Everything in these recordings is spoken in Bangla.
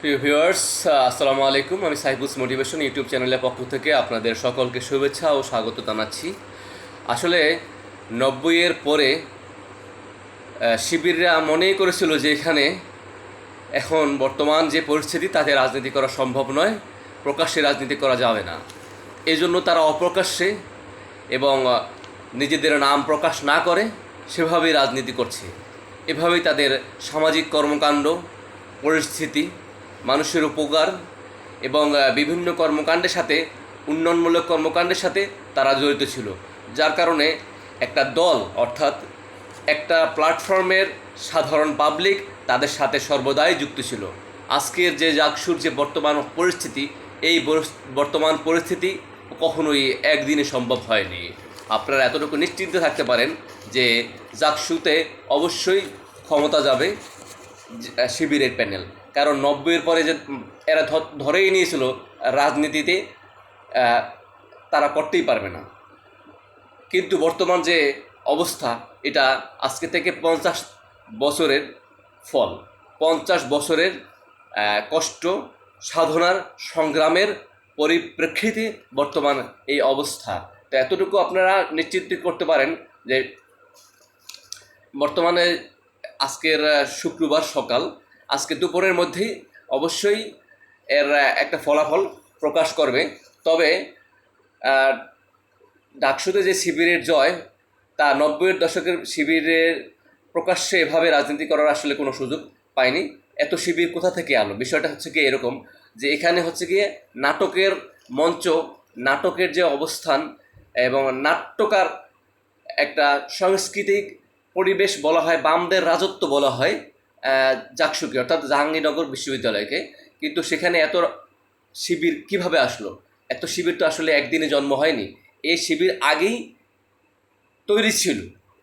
প্রিয় ভিউয়ার্স, আসসালামু আলাইকুম। আমি সাইবুস মোটিভেশন ইউটিউব চ্যানেলের পক্ষ থেকে আপনাদের সকলকে শুভেচ্ছা ও স্বাগত জানাচ্ছি। আসলে নব্বইয়ের পরে শিবিররা মনেই করেছিল যে এখানে এখন বর্তমান যে পরিস্থিতি, তাতে রাজনীতি করা সম্ভব নয়, প্রকাশ্যে রাজনীতি করা যাবে না। এই জন্য তারা অপ্রকাশ্যে এবং নিজেদের নাম প্রকাশ না করে সেভাবেই রাজনীতি করছে। এভাবেই তাদের সামাজিক কর্মকাণ্ড, পরিস্থিতি মানুষের উপকার এবং বিভিন্ন কর্মকাণ্ডের সাথে, উন্নয়নমূলক কর্মকাণ্ডের সাথে তারা জড়িত ছিল। যার কারণে একটা দল, অর্থাৎ একটা প্ল্যাটফর্মের সাধারণ পাবলিক তাদের সাথে সর্বদাই যুক্ত ছিল। আজকের যে জাকসুর যে বর্তমান পরিস্থিতি, এই বর্তমান পরিস্থিতি কখনোই একদিনে সম্ভব হয়নি। আপনারা এতটুকু নিশ্চিন্ত থাকতে পারেন যে জাকসুতে অবশ্যই ক্ষমতা যাবে শিবিরের প্যানেল। কারণ নব্বইয়ের পরে যে এরা ধরেই নিয়েছিল রাজনীতিতে তারা করতেই পারবে না। কিন্তু বর্তমান যে অবস্থা, এটা আজকে থেকে পঞ্চাশ বছরের ফল। পঞ্চাশ বছরের কষ্ট, সাধনার সংগ্রামের পরিপ্রেক্ষিতে বর্তমান এই অবস্থা। তো এতটুকু আপনারা নিশ্চিত করতে পারেন যে বর্তমানে আজকের শুক্রবার সকাল আজকে দুপুরের মধ্যেই অবশ্যই এর একটা ফলাফল প্রকাশ করবে। তবে ডাকসুতে যে শিবিরের জয়, তা নব্বইয়ের দশকের শিবিরের প্রকাশ্যে এভাবে রাজনীতি করার আসলে কোনো সুযোগ পায়নি। এত শিবির কোথা থেকে আলো? বিষয়টা হচ্ছে কি এরকম যে এখানে হচ্ছে গিয়ে নাটকের মঞ্চ, নাটকের যে অবস্থান এবং নাট্যকার একটা সাংস্কৃতিক পরিবেশ বলা হয়, বামদের রাজত্ব বলা হয় জাকসুকে, অর্থাৎ জাহাঙ্গীরনগর বিশ্ববিদ্যালয়কে। কিন্তু সেখানে এত শিবির কীভাবে আসলো? এত শিবির তো আসলে একদিনে জন্ম হয়নি। এই শিবির আগেই তৈরি ছিল,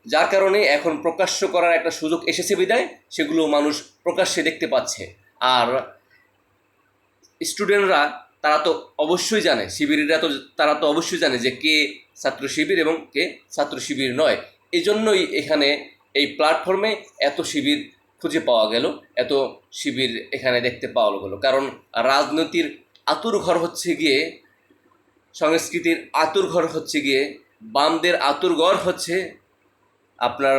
যার কারণে এখন প্রকাশ্য করার একটা সুযোগ এসেছে বিদায় সেগুলো মানুষ প্রকাশ্যে দেখতে পাচ্ছে। আর স্টুডেন্টরা, তারা তো অবশ্যই জানে, শিবিরেরা তো, তারা তো অবশ্যই জানে যে কে ছাত্র শিবির এবং কে ছাত্র শিবির নয়। এই জন্যই এখানে এই প্ল্যাটফর্মে এত শিবির খুঁজে পাওয়া গেল। এত শিবির এখানে দেখতে পাওয়া গেল। কারণ রাজনীতির আতুর ঘর হচ্ছে গিয়ে, সংস্কৃতির আতুর ঘর হচ্ছে গিয়ে, বামদের আতুর ঘর হচ্ছে আপনার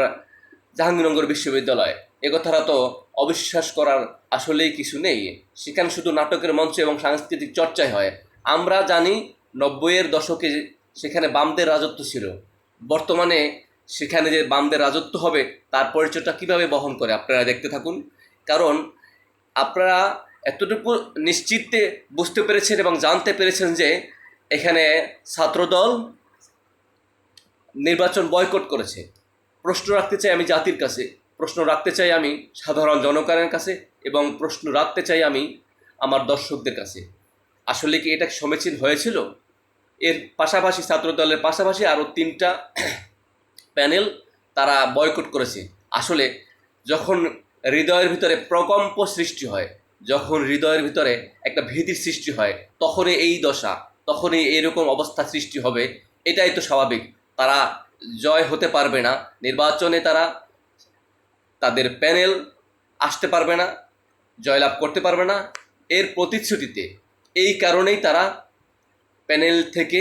জাহাঙ্গীরনগর বিশ্ববিদ্যালয়। এ কথাটা তো অবিশ্বাস করার আসলেই কিছু নেই। সেখানে শুধু নাটকের মঞ্চ এবং সাংস্কৃতিক চর্চাই হয়। আমরা জানি নব্বইয়ের দশকে সেখানে বামদের রাজত্ব ছিল। বর্তমানে সেখানে যে বামদের রাজত্ব হবে, তার পরিচয়টা কীভাবে বহন করে, আপনারা দেখতে থাকুন। কারণ আপনারা এতটুকু নিশ্চিতে বুঝতে পেরেছেন এবং জানতে পেরেছেন যে এখানে ছাত্রদল নির্বাচন বয়কট করেছে। প্রশ্ন রাখতে চাই আমি জাতির কাছে, প্রশ্ন রাখতে চাই আমি সাধারণ জনগণের কাছে এবং প্রশ্ন রাখতে চাই আমি আমার দর্শকদের কাছে। আসলে কি এটা সমীচীন হয়েছিল? এর পাশাপাশি ছাত্রদলের পাশাপাশি আরও তিনটা প্যানেল তারা বয়কট করেছে। আসলে যখন হৃদয়ের ভিতরে প্রকম্প সৃষ্টি হয়, যখন হৃদয়ের ভিতরে একটা ভীতির সৃষ্টি হয়, তখনই এই দশা, তখনই এরকম অবস্থা সৃষ্টি হবে, এটাই তো স্বাভাবিক। তারা জয় হতে পারবে না, নির্বাচনে তারা তাদের প্যানেল আসতে পারবে না, জয়লাভ করতে পারবে না। এর প্রতিশ্রুতিতে এই কারণেই তারা প্যানেল থেকে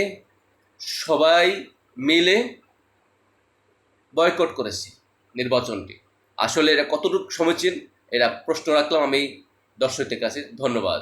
সবাই মিলে বয়কট করেছে নির্বাচনটি। আসলে এরা কতটুকু সমীচীন এরা প্রশ্ন রাখলাম আমি দর্শকদের কাছে। ধন্যবাদ।